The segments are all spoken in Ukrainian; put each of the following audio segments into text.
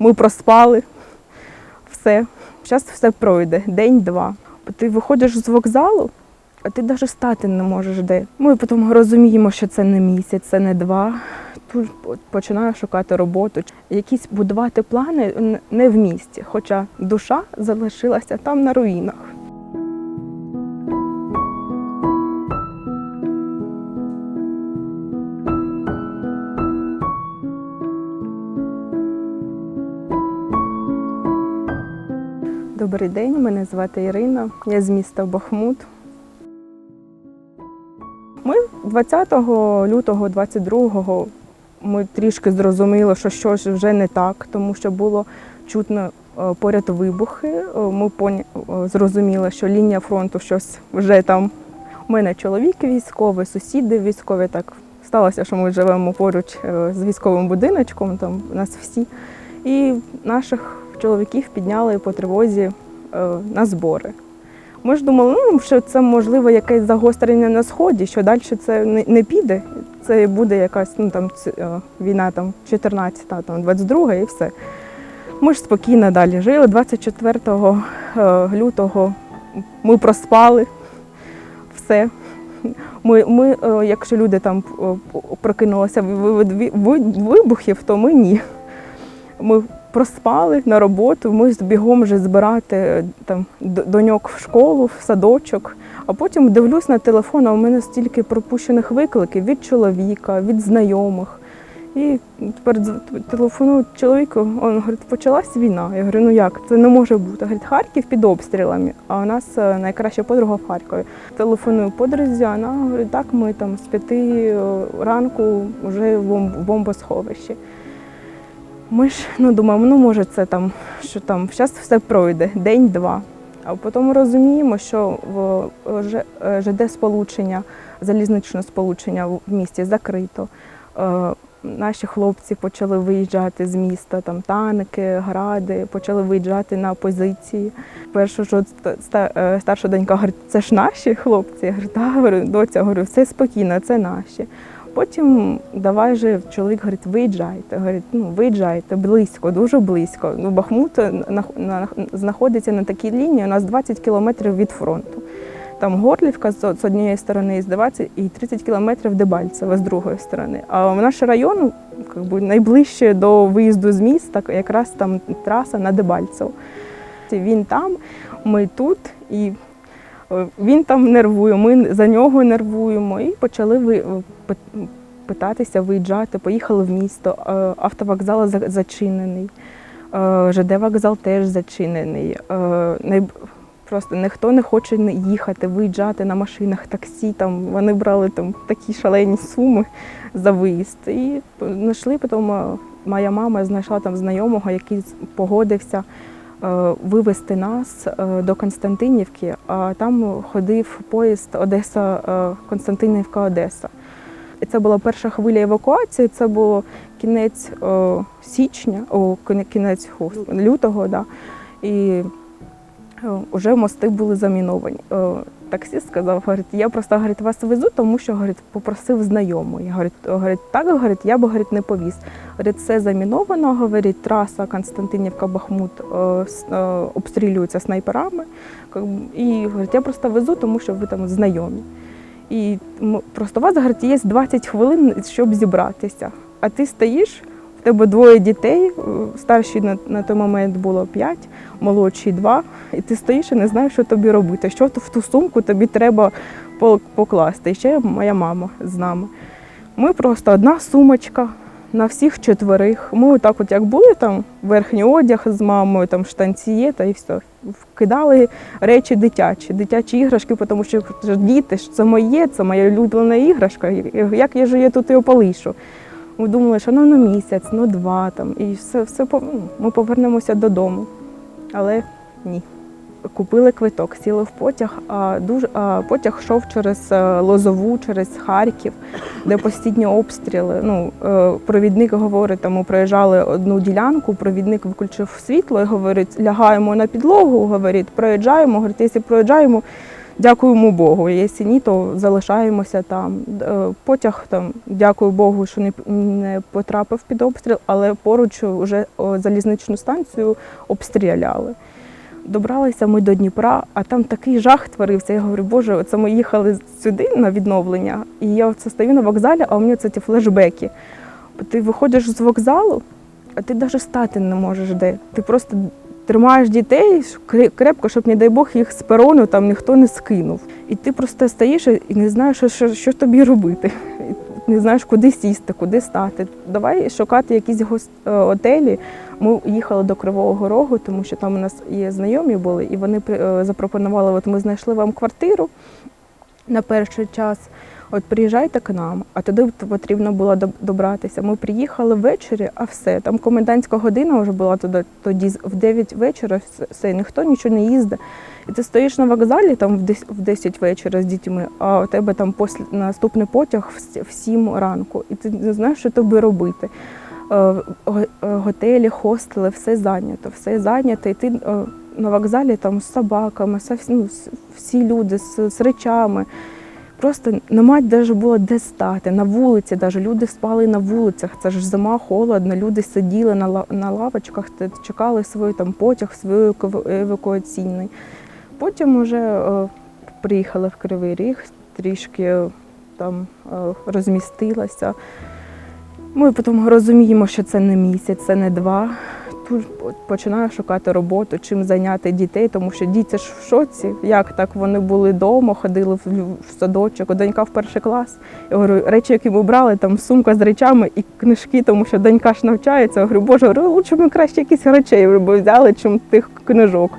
ми проспали. Все. Зараз все пройде, день-два. Ти виходиш з вокзалу, а ти навіть стати не можеш де. Ми потім розуміємо, що це не місяць, це не два. Тут починаю шукати роботу. Якісь будувати плани не в місті, хоча душа залишилася там на руїнах. Добрий день, мене звати Ірина. Я з міста Бахмут. Ми 20 лютого 22-го ми трішки зрозуміли, що щось вже не так, тому що було чутно е, поряд вибухи. Е, Ми е, зрозуміли, що лінія фронту щось вже там. У мене чоловік військовий, сусіди військові. Так сталося, що ми живемо поруч з військовим будиночком, там у нас всі. І наших чоловіків підняли по тривозі на збори. Ми ж думали, ну, що це можливо якесь загострення на сході, що далі це не, піде. Це буде якась ну, там, е, війна там, 14, там, 22 і все. Ми ж спокійно далі жили. 24 е, лютого ми проспали все. Ми, ми, е, якщо люди там е, прокинулися вибухів, то ми ні. Ми проспали на роботу, ми бігом вже збирати е, там доньок в школу, в садочок. А потім дивлюсь на телефон, а у мене стільки пропущених викликів від чоловіка, від знайомих. І тепер телефоную чоловіку, він говорить, почалась війна. Я говорю, ну як, це не може бути. Говорить, Харків під обстрілами, а у нас е, найкраща подруга в Харкові. Телефоную подрузі, вона говорить, так, ми там з п'яти е, ранку вже в бомбосховищі. Ми ж ну, думаємо, ну може це там, що там зараз все пройде, день-два. А потім розуміємо, що е, е, ЖД сполучення, залізничне сполучення в місті закрито. Е, Наші хлопці почали виїжджати з міста, там танки, гради, почали виїжджати на позиції. Перше, що ста- ста- е, старша донька говорить, це ж наші хлопці. Я говорю, доця, говорю, все спокійно, це наші. Потім давай же чоловік говорить, виїжджайте. Говорить, ну виїжджайте близько, дуже близько. Ну, Бахмут е, на- на- знаходиться на такій лінії, у нас 20 кілометрів від фронту. Там Горлівка з з однієї сторони і з 20 і 30 кілометрів Дебальцеве з другої сторони. А в наш район как би, найближче до виїзду з міста, якраз там траса на Дебальцево. Він там, ми тут, і він там нервує, ми за нього нервуємо. І почали питатися виїжджати. Поїхали в місто. Е, Автовокзал зачинений, е, ЖД вокзал теж зачинений. Е, Просто ніхто не хоче їхати, виїжджати на машинах, таксі. Там вони брали там такі шалені суми за виїзд. І знайшли потім. е, Моя мама знайшла там знайомого, який погодився е, вивезти нас е, до Константинівки, а там ходив поїзд Одеса, е, Константинівка, Одеса. І це була перша хвиля евакуації. Це було кінець о, січня, о, кінець о, лютого. Да. І вже мости були заміновані. Е, Таксист сказав, говорить, я просто говорить, вас везу, тому що говорить, попросив знайомий. Говорить, так, говорить, я б говорить, не повіз. Говорить, все заміновано, говорить, траса Константинівка-Бахмут е, е, обстрілюється снайперами. І говорить, я просто везу, тому що ви там знайомі. І просто у вас говорить, є 20 хвилин, щоб зібратися. А ти стоїш, в тебе двоє дітей, е, старші на, на той момент було 5, молодші 2, і ти стоїш і не знаєш, що тобі робити. Що в ту сумку тобі треба покласти. І ще моя мама з нами. Ми просто одна сумочка на всіх четверих. Ми отак, от як були там, верхній одяг з мамою, там штанці є, та і все. Вкидали речі дитячі, дитячі іграшки, тому що діти ж це моє, це моя улюблена іграшка. Як я ж її тут і полишу? Ми думали, що ну, ну місяць, ну два там, і все, все ну, ми повернемося додому. Але ні. Купили квиток, сіли в потяг, а дуже а потяг йшов через е, Лозову, через Харків, де постійні обстріли. Ну, е, провідник говорить, там ми проїжджали одну ділянку, провідник виключив світло і говорить, лягаємо на підлогу, говорить, проїжджаємо. Говорить, якщо проїжджаємо дякуємо Богу. Якщо ні, то залишаємося там. Е, Потяг там, дякую Богу, що не, не потрапив під обстріл, але поруч вже залізничну станцію обстріляли. Добралися ми до Дніпра, а там такий жах творився. Я говорю, боже, оце ми їхали сюди на відновлення, і я оце стою на вокзалі, а у мене це ті флешбеки. Ти виходиш з вокзалу, а ти навіть стати не можеш де. Ти просто тримаєш дітей крепко, щоб, не дай Бог, їх з перону там ніхто не скинув. І ти просто стоїш і не знаєш, що, що, що тобі робити. Не знаєш, куди сісти, куди стати. Давай шукати якісь гос- е, готелі. Ми їхали до Кривого Рогу, тому що там у нас є знайомі були, і вони е, запропонували: от ми знайшли вам квартиру на перший час. От приїжджайте к нам, а туди потрібно було доб- добратися. Ми приїхали ввечері, а все. Там комендантська година вже була туди, тоді в 9 вечора, все- ніхто нічого не їздить. І ти стоїш на вокзалі там в 10 в 10 вечора з дітьми, а у тебе там після, наступний потяг в с- 7 ранку, і ти не знаєш, що тобі робити. Е, е, Готелі, хостели, все зайнято, все зайнято. І ти е, на вокзалі там з собаками, ну, всі люди з речами. Просто немає навіть було де стати. На вулиці, навіть люди спали на вулицях. Це ж зима, холодно. Люди сиділи на, на лавочках, чекали свій там потяг, свій евакуаційний. Потім вже е, приїхали в Кривий Ріг, трішки е, там е, розмістилася. Ми потім розуміємо, що це не місяць, це не два. Тут починаю шукати роботу, чим зайняти дітей, тому що діти ж в шоці. Як так вони були вдома, ходили в, садочок, донька в перший клас. Я говорю, речі, які ми брали, там сумка з речами і книжки, тому що донька ж навчається. Я говорю, боже, говорю, лучше ми краще якісь речей взяли, чим тих книжок.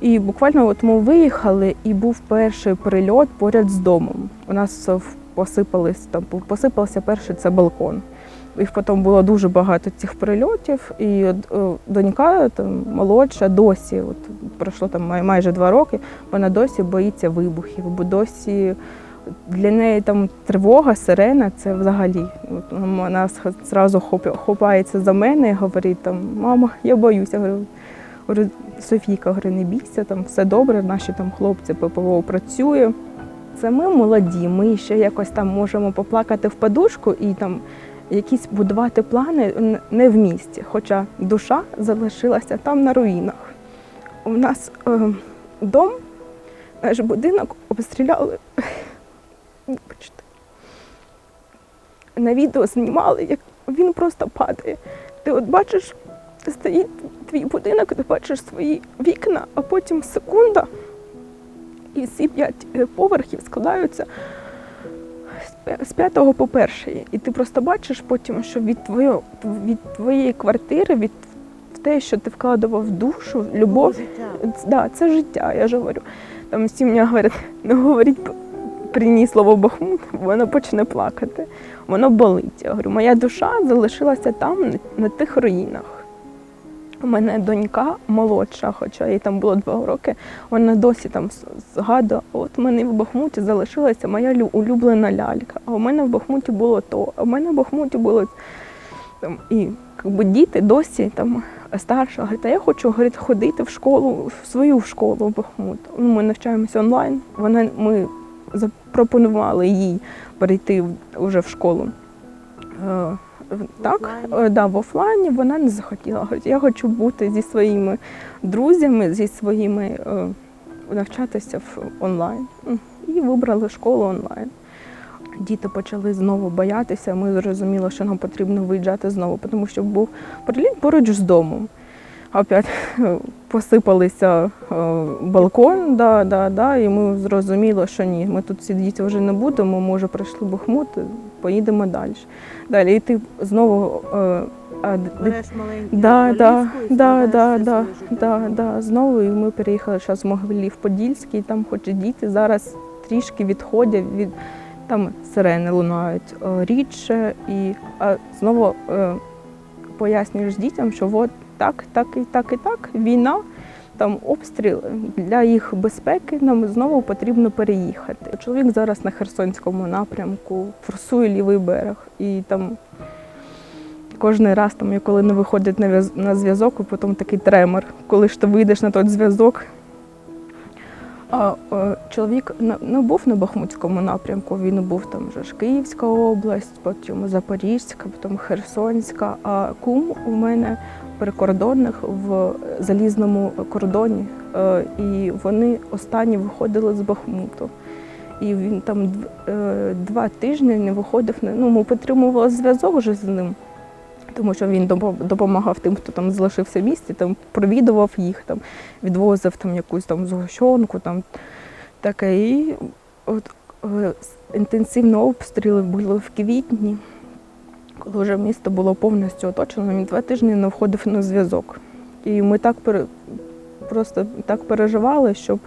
І буквально от ми виїхали, і був перший прильот поряд з домом. У нас посипались там посипався перший це балкон. Їх потім було дуже багато цих прильотів, і е, донька там молодша досі, от пройшло там май- майже два роки. Вона досі боїться вибухів, бо досі для неї там тривога, сирена це взагалі. От вона зразу хопається за мене і говорить там, мама, я боюся. Я Говорю, Софійка, говорю, не бійся, там все добре, наші там хлопці ППО працює. Це ми молоді, ми ще якось там можемо поплакати в подушку і там якісь будувати плани не в місті. Хоча душа залишилася там на руїнах. У нас е, дом, наш будинок обстріляли. Вибачте. На відео знімали, як він просто падає. Ти от бачиш, стоїть твій будинок, ти бачиш свої вікна, а потім секунда, і всі п'ять е, поверхів складаються з п'ятого по перший. І ти просто бачиш потім, що від, твоєї, від твоєї квартири, від те, що ти вкладував душу, любов, життя. Да, це життя, я ж говорю. Там всі мені говорять, не говоріть п- при ній слово Бахмут, воно почне плакати. Воно болить. Я говорю, моя душа залишилася там, на тих руїнах. У мене донька молодша, хоча їй там було два роки, вона досі там згадує, от в мене в Бахмуті залишилася моя лю- улюблена лялька, а у мене в Бахмуті було то, а в мене в Бахмуті було там, і якби, діти досі там старша говорить, а я хочу говорить, ходити в школу, в свою школу в Бахмут. Ну, Ми навчаємося онлайн. Вона, ми запропонували їй перейти вже в школу. В- Так, офлайні? е, да, в офлайні вона не захотіла. Я хочу бути зі своїми друзями, зі своїми е, навчатися в онлайн. І вибрали школу онлайн. Діти почали знову боятися. Ми зрозуміли, що нам потрібно виїжджати знову, тому що був приліт поруч з домом. Опять посипалися е, балкон, да, да, да, і ми зрозуміли, що ні, ми тут сидіти вже не будемо, ми вже пройшли Бахмут, поїдемо далі. Далі і ти знову е, Береш Да, да, да, да, да, да, да. Знову і ми переїхали зараз в Могилів Подільський, там хоч і діти зараз трішки відходять від там сирени лунають е, рідше, і а знову пояснюєш дітям, що от так, так і так і так, війна, там обстріл для їх безпеки нам знову потрібно переїхати. Чоловік зараз на Херсонському напрямку форсує лівий берег і там кожен раз, там, коли не виходять на зв'язок, і потім такий тремор. Коли ж ти вийдеш на той зв'язок, А е, чоловік не був на Бахмутському напрямку, він був там вже ж Київська область, потім Запорізька, потім Херсонська. А кум у мене прикордонних в залізному кордоні. Е, І вони останні виходили з Бахмуту. І він там е, два тижні не виходив. Ну, ми підтримували зв'язок вже з ним, тому що він допомагав тим, хто там залишився в місті, там провідував їх, там відвозив там якусь там згущенку, там таке. І от е, інтенсивні обстріли були в квітні, коли вже місто було повністю оточено, він два тижні не входив на зв'язок. І ми так просто так переживали, щоб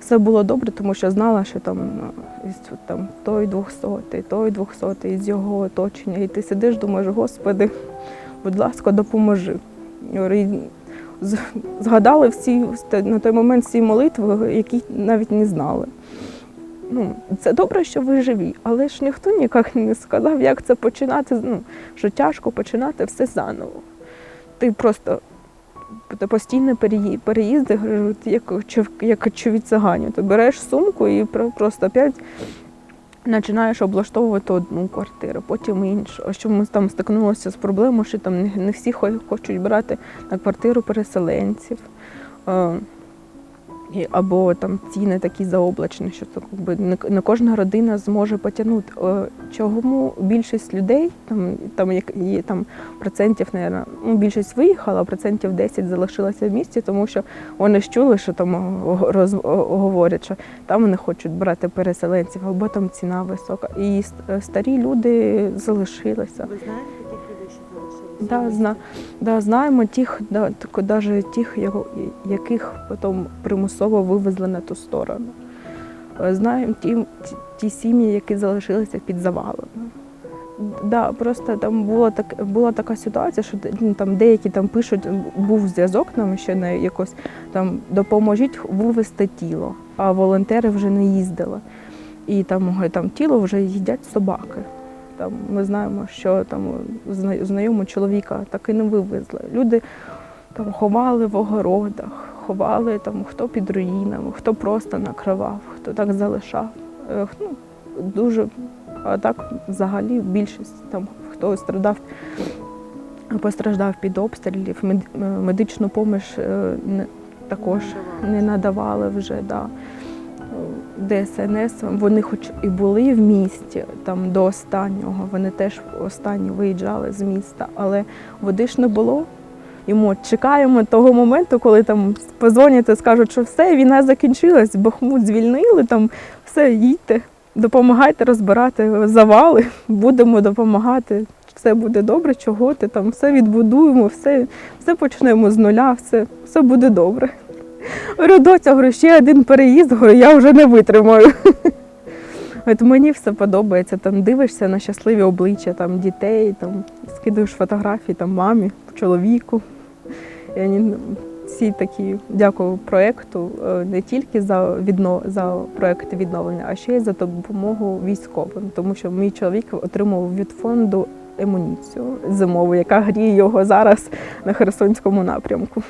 все було добре, тому що знала, що там, е, там той двохсотий, той двохсотий з його оточення. І ти сидиш, думаєш, Господи, будь ласка, допоможи. І Згадали всі на той момент всі молитви, які навіть не знали. Ну, це добре, що ви живі, але ж ніхто ніяк не сказав, як це починати. Ну, що тяжко починати все заново. Ти просто постійно переїзди, як, як чові циганю. Ти береш сумку і просто опять починаєш облаштовувати одну квартиру, потім іншу. А що ми там стикнулися з проблемою, що там не, не всі хочуть брати на квартиру переселенців. Або там ціни такі заоблачні, що це якби не, не кожна родина зможе потягнути. Е, Чому більшість людей, там, там як є там процентів, наверное, ну, більшість виїхала, процентів 10 залишилося в місті, тому що вони ж чули, що там роз, говорять, що там вони хочуть брати переселенців, або там ціна висока. І старі люди залишилися. Ви знаєте Да, зна, да, знаємо тих, да, даже тих, яких потім примусово вивезли на ту сторону. Е, Знаємо ті, ті сім'ї, які залишилися під завалами. Да, просто там була, так, була така ситуація, що ну, там деякі там пишуть, був зв'язок нам ще на якось там допоможіть вивезти тіло, а волонтери вже не їздили. І там, там тіло вже їдять собаки. Там ми знаємо, що там зна- знайомого чоловіка так і не вивезли. Люди там ховали в огородах, ховали там хто під руїнами, хто просто накривав, хто так залишав. Е, Ну, дуже, а так взагалі більшість там хто страдав, постраждав під обстрілів, е, медичну допомогу також не надавали вже. Да. ДСНС, вони хоч і були в місті там до останнього, вони теж останні виїжджали з міста, але води ж не було. І ми чекаємо того моменту, коли там позвонять і скажуть, що все, війна закінчилась, Бахмут звільнили, там все, їдьте, допомагайте розбирати завали, будемо допомагати. Все буде добре, чого ти там, все відбудуємо, все, все почнемо з нуля, все, все буде добре. Говорю, доця, говорю, ще один переїзд, говорю, я вже не витримаю. От мені все подобається. Там дивишся на щасливі обличчя там, дітей, там, скидуєш фотографії там, мамі, чоловіку. І вони всі такі дякую проєкту е, не тільки за, відно, за проєкт відновлення, а ще й за допомогу військовим, тому що мій чоловік отримав від фонду емуніцію зимову, яка гріє його зараз на Херсонському напрямку.